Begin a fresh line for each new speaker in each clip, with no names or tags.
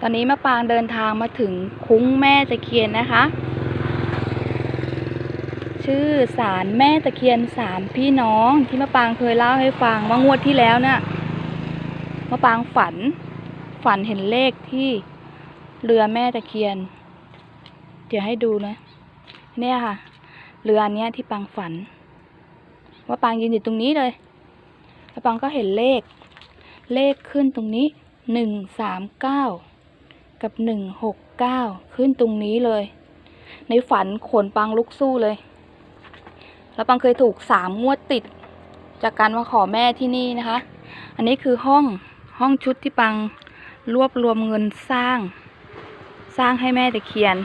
ตอนนี้มะปางเดินทางมาถึงคุ้งแม่ตะเคียนนะคะ ชื่อศาลแม่ตะเคียนสามพี่น้องที่มะปางเคยเล่าให้ฟังว่างวดที่แล้วเนี่ยมะปางฝัน ฝันเห็นเลขที่เรือแม่ตะเคียน เดี๋ยวให้ดูนะ เนี่ยค่ะ เรืออันเนี้ยที่ปางฝัน ว่าปางยืนอยู่ตรงนี้เลยแล้วปางก็เห็นเลข เลขขึ้นตรงนี้หนึ่งสามเก้า กับหนึ่งหกเก้าขึ้นตรงนี้เลย ในฝันขนปังลุกสู้เลย แล้วปังเคยถูกสามงวดติด จากการมาขอแม่ที่นี่นะคะ อันนี้คือห้องห้องชุดที่ปังรวบรวมเงินสร้าง สร้างให้แม่ตะเคียน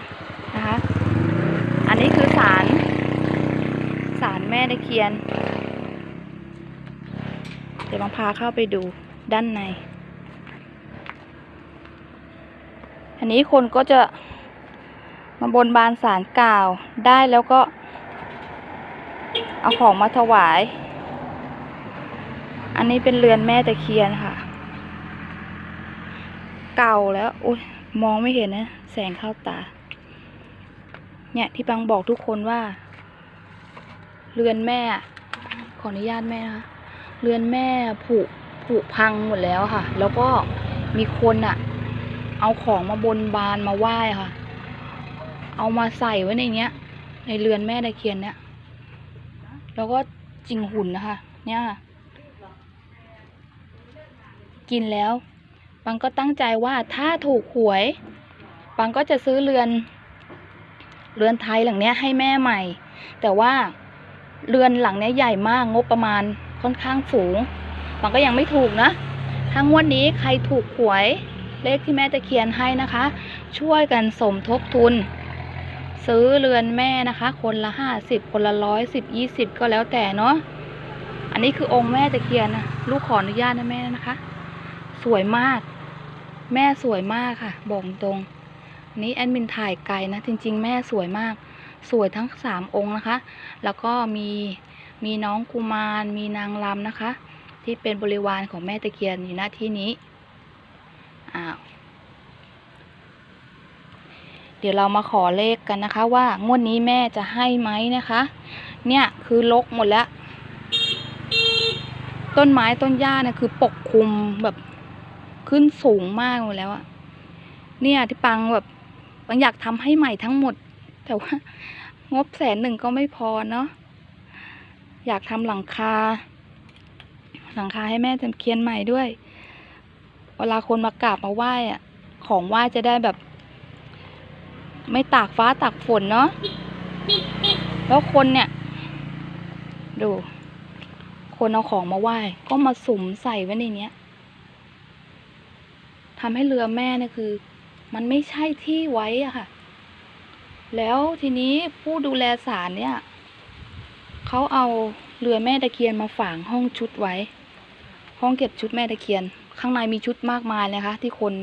นะคะ อันนี้คือศาลศาลแม่ตะเคียน เดี๋ยวปังพาเข้าไปดูด้านใน อันนี้คนก็จะมาบนบานสารกล่าวได้แล้วก็ เอาของมาถวาย อันนี้เป็นเรือนแม่ตะเคียนค่ะ เก่าแล้วอุ้ยมองไม่เห็นนะ แสงเข้าตา เนี่ยที่ปังบอกทุกคนว่า เรือนแม่ ขออนุญาตแม่นะคะเรือนแม่ผุผุพังหมดแล้วค่ะ แล้วก็มีคนอะ เอาของมาบนบานมาไหว้ค่ะ เอามาใส่ไว้ในเนี้ย ในเรือนแม่ตะเคียนเนี้ยแล้วก็จิงหุ่นนะคะ เนี่ยค่ะ กินแล้ว ปังก็ตั้งใจว่าถ้าถูกหวย ปังก็จะซื้อเรือน เรือนไทยหลังเนี้ยให้แม่ใหม่ แต่ว่าเรือนหลังเนี้ยใหญ่มากงบประมาณค่อนข้างสูง ปังก็ยังไม่ถูกนะถ้างวดนี้ใครถูกหวย เลขที่แม่ตะเคียนให้นะคะ ช่วยกันสมทบทุน ซื้อเรือนแม่นะคะ คนละห้าสิบคนละร้อยสิบยี่สิบก็แล้วแต่เนาะอันนี้คือองค์แม่ตะเคียนนะลูกขออนุญาตนะแม่นะคะ สวยมาก แม่สวยมากค่ะ บอกตรงนนี้แอดมินถ่ายไกลนะ จริง ๆ แม่สวยมาก สวยทั้งสามองค์นะคะ แล้วก็มีมีน้องกุมารมีนางรำนะคะ ที่เป็นบริวารของแม่ตะเคียนอยู่หน้าที่นี้ อ้าวเดี๋ยวเรามาขอเลขกันนะคะ ว่างวดนี้แม่จะให้ไหมนะคะ เนี่ยคือลกหมดแล้ว ต้นไม้ต้นหญ้าเนี่ยคือปกคลุมแบบขึ้นสูงมากหมดแล้วอะเนี่ยที่ปังแบบปังอยากทำให้ใหม่ทั้งหมด แต่ว่างบแสนหนึ่งก็ไม่พอเนาะอยากทำหลังคา หลังคาให้แม่ตะเคียนใหม่ด้วย เวลาคนมากราบมาไหว้อะของไหว้จะได้แบบ ไม่ตากฟ้าตากฝนเนาะแล้วคนเนี่ย ดู คนเอาของมาไหว้ ก็มาสุมใส่ไว้ในเนี้ยทำให้เรือแม่เนี่ยคือ มันไม่ใช่ที่ไว้อะค่ะ แล้วทีนี้ผู้ดูแลศาลเนี่ยเขาเอาเรือแม่ตะเคียนมาฝังห้องชุดไว้ ห้องเก็บชุดแม่ตะเคียน ข้างในมีชุดมากมายนะคะ ที่คน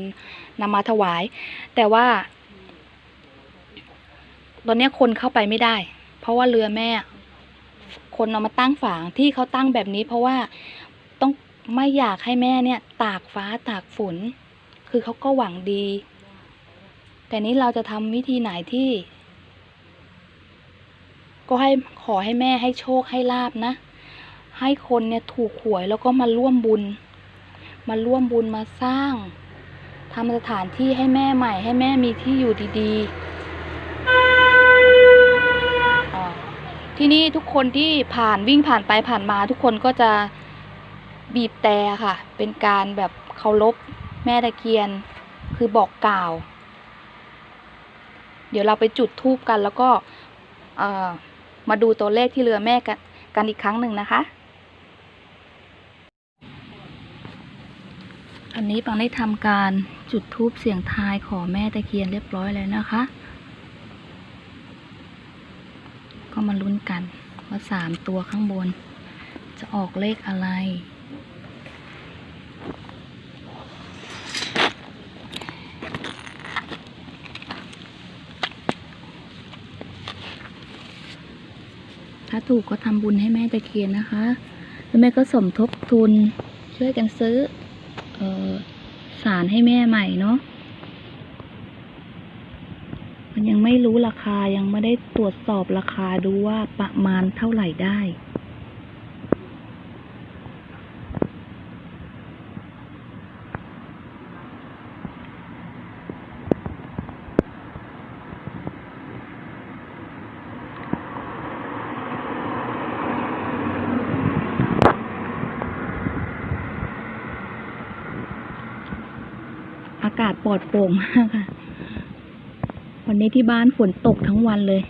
นำมาถวาย แต่ว่า ตอนนี้คนเข้าไปไม่ได้ เพราะว่าเรือแม่ คนเอามาตั้งฝางที่เขาตั้งแบบนี้ เพราะว่าต้องไม่อยากให้แม่เนี่ย ตากฟ้าตากฝน คือเขาก็หวังดี แต่นี้เราจะทำวิธีไหนที่ ก็ให้ขอให้แม่ให้โชคให้ลาบนะ ให้คนเนี่ยถูกหวยแล้วก็มาร่วมบุญ มาร่วมบุญมาสร้างทำสถานที่ให้แม่ใหม่ ให้แม่มีที่อยู่ดีๆ ที่นี่ทุกคนที่ผ่านวิ่งผ่านไปผ่านมา ทุกคนก็จะบีบแต่ค่ะ เป็นการแบบเคารพแม่ตะเคียน คือบอกกล่าว เดี๋ยวเราไปจุดธูปกันแล้วก็เออมาดูตัวเลขที่เรือแม่กันกันอีกครั้งหนึ่งนะคะ อันนี้ปังได้ทำการจุดธูปเสียงทายขอแม่ตะเคียนเรียบร้อยแล้วนะคะ ก็มาลุ้นกันว่าสามตัวข้างบน จะออกเลขอะไร ถ้าถูกก็ทำบุญให้แม่ตะเคียนนะคะ แล้วแม่ก็สมทบทุนช่วยกันซื้อเออ สารให้แม่ใหม่เนาะ มันยังไม่รู้ราคายังไม่ได้ตรวจสอบราคาดูว่าประมาณเท่าไหร่ได้ากาศปลอดโปร่งมากค่ะ วันนี้ที่บ้านฝนตกทั้งวันเลย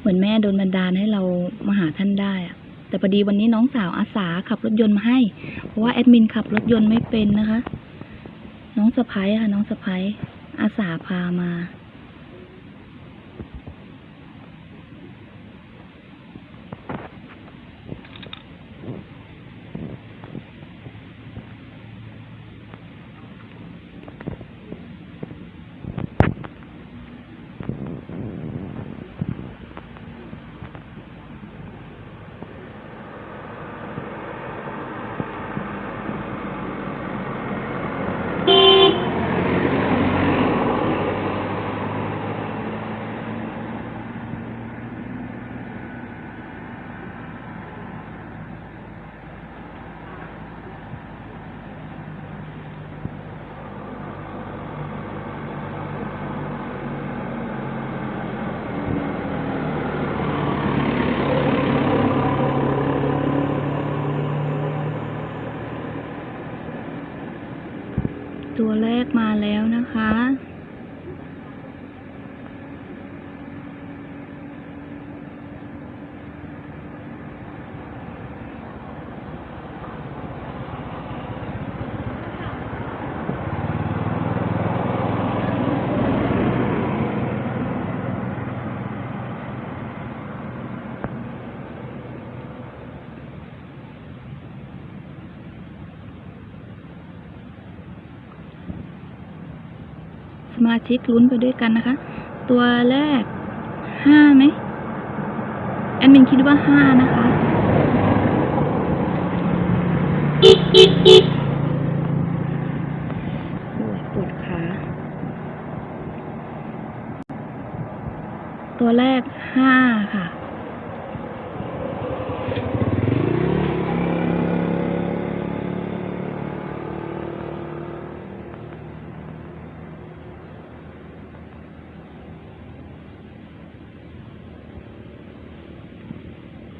เหมือนแม่โดนบันดาลให้เรามาหาท่านได้อะแต่พอดีวันนี้น้องสาวอาสาขับรถยนต์มาให้ เพราะว่าแอดมินขับรถยนต์ไม่เป็นนะคะ น้องสะพ้ายค่ะ น้องสะพ้ายอาสาพามา ตัวแรกมาแล้วนะคะ ส มาชิกลุ้นไปด้วยกันนะคะ ตัวแรกห้าไหมแอดมินคิดว่าห้านะคะโอ้ยปวดขาตัวแรกห้าค่ะ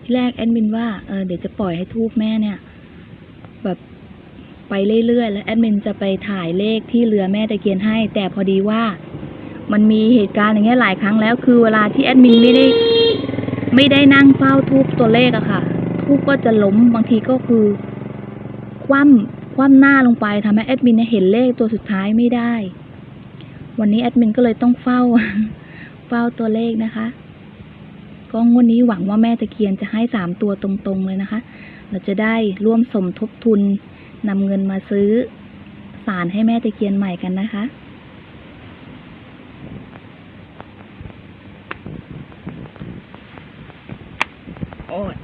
ที่แรกแอดมินว่าเออเดี๋ยวจะปล่อยให้ทูบแม่เนี่ย แบบไปเรื่อยๆ แล้วแอดมินจะไปถ่ายเลขที่เรือแม่ตะเคียนให้ แต่พอดีว่า มันมีเหตุการณ์อย่างเงี้ยหลายครั้งแล้ว คือเวลาที่แอดมินไม่ได้ ไม่ได้นั่งเฝ้าทูบตัวเลขอะค่ะทูบก็จะล้มบางทีก็คือ คว่ำคว่ำหน้าลงไปทำให้แอดมินเนี่ยเห็นเลขตัวสุดท้ายไม่ได้ วันนี้แอดมินก็เลยต้องเฝ้า เฝ้าตัวเลขนะคะ ก็งวดนี้หวังว่าแม่ตะเคียนจะให้สามตัวตรงๆเลยนะคะ เราจะได้ร่วมสมทบทุนนำเงินมาซื้อสารให้แม่ตะเคียนใหม่กันนะคะโอ้ย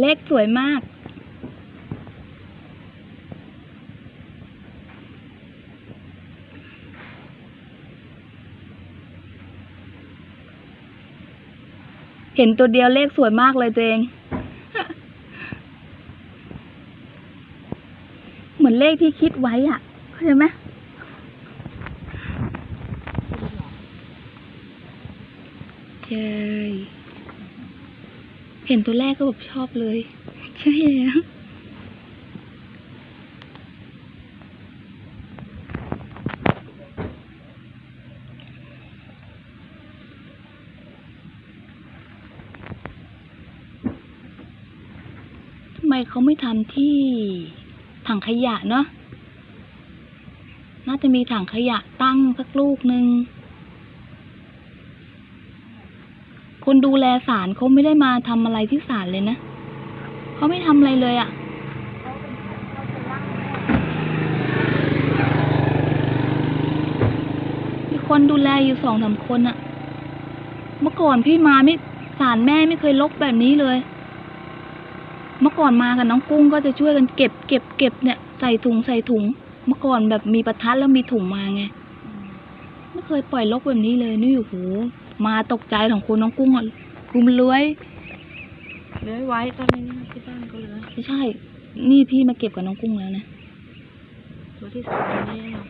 เลขสวยมาก ห็นตัวเดียวเลขสวยมากเลยตัวเอง เหมือนเลขที่คิดไว้อะ เข้าใจไหมใช่เห็นตัวแรกก็แบบชอบเลย ใช่แล้ว เขาไม่ทำที่ถังขยะเนาะ น่าจะมีถังขยะตั้งสักลูกหนึ่ง คนดูแลศาลเขาไม่ได้มาทำอะไรที่ศาลเลยนะ เขาไม่ทำอะไรเลยอะ่ะมีคนดูแลอยู่สองสามคนอะเมื่อก่อนพี่มาไม่ศาลแม่ไม่เคยลกแบบนี้เลย เมื่อก่อนมากับน้องกุ้งก็จะช่วยกันเก็บเก็บเก็บเนี่ยใส่ถุงใส่ถุง เมื่อก่อนแบบมีประทัดแล้วมีถุงมาไงไม่เคยปล่อยลกแบบนี้เลยนี่โอ้โหมาตกใจของคุณน้องกุ้งอะคุมนเลื้อย
เลื้อยไว้ตอนนี้นะที่บ้านก็เลื้อย
ไม่ใช่ นี่พี่มาเก็บกับน้องกุ้งแล้วนะ
ตัวที่สองตัวนี้เนาะ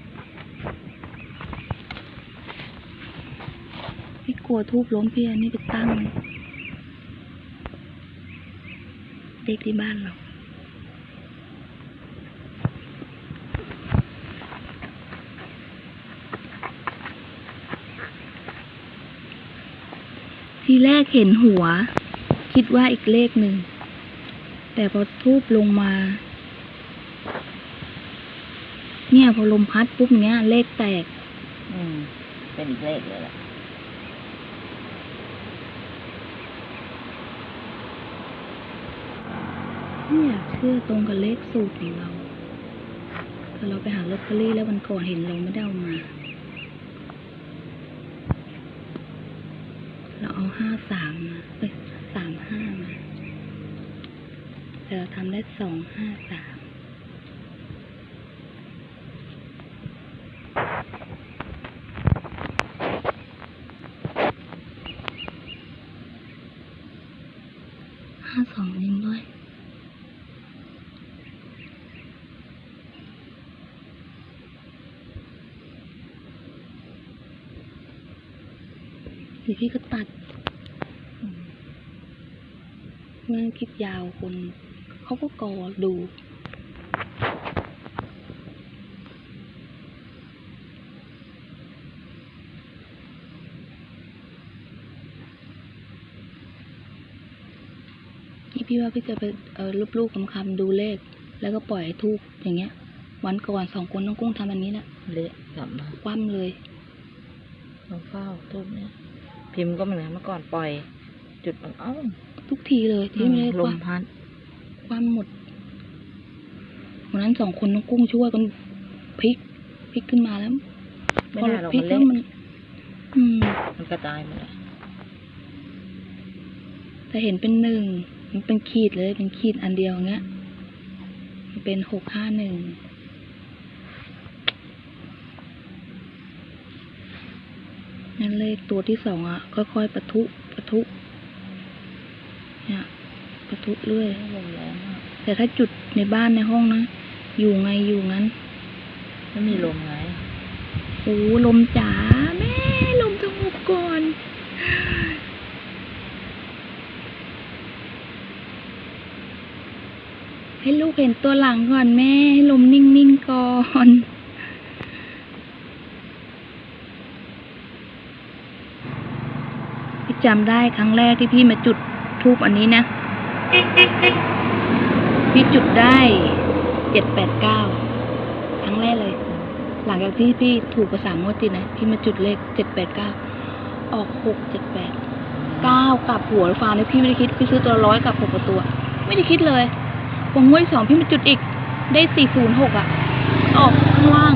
พี่กลัวทูบล้มพี่อันนี่ไปตั้งเด็กที่บ้านเราทีแรกเห็นหัว คิดว่าอีกเลขหนึ่ง แต่พอทูบลงมา เนี่ยพอลมพัดปุ๊บเนี้ยเลขแตก
อืม เป็นอีกเลขเลยแหละ
ไม่อยากเชื่อตรงกับเลขสูตรของเราคือเราไปหาลอตเตอรี่แล้ววันก่อนเห็นเราไม่ได้เอามา เราเอาห้าสามมาเอ้ยสามห้ามาแต่เราทำได้สองห้าสาม ห้าสองจริงด้วย หรือพี่ก็ตัดเมื่อคลิปยาวคนเขาก็กอดูพี่พี่ว่าพี่จะไปเออรูปๆคำๆดูเลข แล้วก็ปล่อยให้ทูบอย่างเงี้ย วันก่อนสองคนน้องกุ้งทำอันนี้แหละ
เละกลับมา
คว่ำเลย
เราเฝ้าทุบเนี่ย พิมพ์ก็เหมือนกันเมื่อก่อนปล่อย จุดมันเอ้า
ทุกทีเลยที่ไม่ได้
ล
ค
ม
ว่ำ
พัด
คว่ำหมดวันนั้นสองคนน้องกุ้งช่วยกันพลิกพลิกขึ้นมาแล้ว
ไม่
พอ
ได้
เรา
หรอก
พลิก
มัน
แล้
เละ
วมัน อืม
มันกระจายหมดเลย
แต่เห็นเป็นหนึ่งมันเป็นขีดเลยเป็นขีดอันเดียวอย่างเงี้ย มันเป็นหกห้าหนึ่ง นั่นเลขตัวที่สองอะค่อยๆปะทุปะทุ เนี่ยปะทุเรื่อย
ลมแรงมาก
แต่ถ้าจุดในบ้านในห้องนะอยู่ไงอยู่งั้น
ไม่มีลมไง
โอ้ลมจ๋าแม่ลมสงบก่อนให้ลูกเห็นตัวหลังก่อนแม่ให้ลมนิ่งๆก่อน พี่ จำได้ครั้งแรกที่พี่มาจุดทูบอันนี้นะ พี่จุดได้เจ็ดแปดเก้าครั้งแรกเลย หลังจากที่พี่ถูกประสามวดตินะ พี่มาจุดเลขเจ็ดแปดเก้าออกหกเจ็ดแปดเก้ากับหัวฟ้าเนี่ยพี่ไม่ได้คิด พี่ซื้อตัวร้อยกับหกตัว ไม่ได้คิดเลยพองวดสองพี่มาจุดอีกได้สี่ศูนย์หกอะ ออกข้างล่าง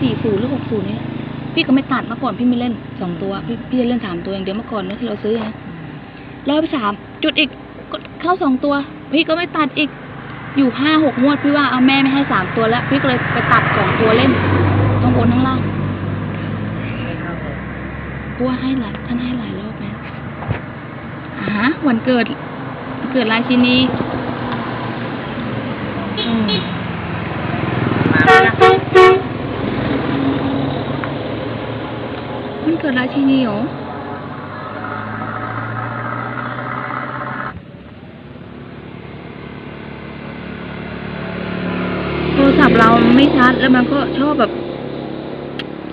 สี่ศูนย์หรือหกศูนย์เนี่แหละ พี่ก็ไม่ตัดเมื่อก่อนพี่ไม่เล่นสองตัว พี่พี่จะเล่นสามตัวอย่างเดียวเมื่อก่อนนะที่เราซื้อนะร้อบที่สามจุดอีกก็เข้าสองตัว พี่ก็ไม่ตัดอีก อยู่ห้าหกงวดพี่ว่าเอาแม่ไม่ให้สามตัวแล้ว พี่ก็เลยไปตัดสองตัวเล่นต้องบนทั้งล่าง
ไม่เข้าเลย
เพราะว่าให้หลายท่านให้หลายรอบแล้วอ่าฮะวันเกิด เกิดราชินีอืม
มาแล้วนะ
วันเกิดราชินีหรอโทรศัพท์เราไม่ชัดแล้วมันก็ชอบแบบ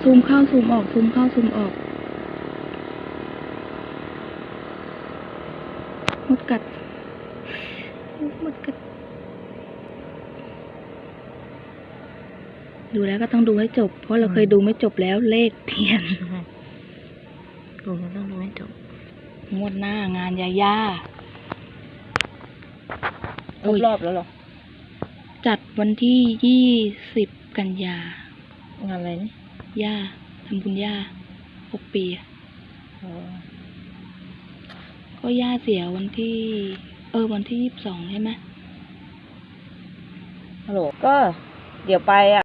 ซูมเข้าซูมออก ซูมเข้าซูมออกมดกัดมดกัด ดูแล้วก็ต้องดูให้จบ เพราะเราเคยดูไม่จบแล้วเลขเพี้ยน
ดูแล้วต้องดูให้จบ
งวดหน้างานยาย่า
ครบรอบแล้วเหรอ
จัดวันที่ยี่สิบกันยา งา
นอะไรนี่
ย่าทำบุญย่าหกปีอะ
อ๋อ
ก็ย่าเสียวันที่ เออ วันที่ยี่สิบสองใช่ไหม
ฮัลโหลก็ เดี๋ยวไปอะ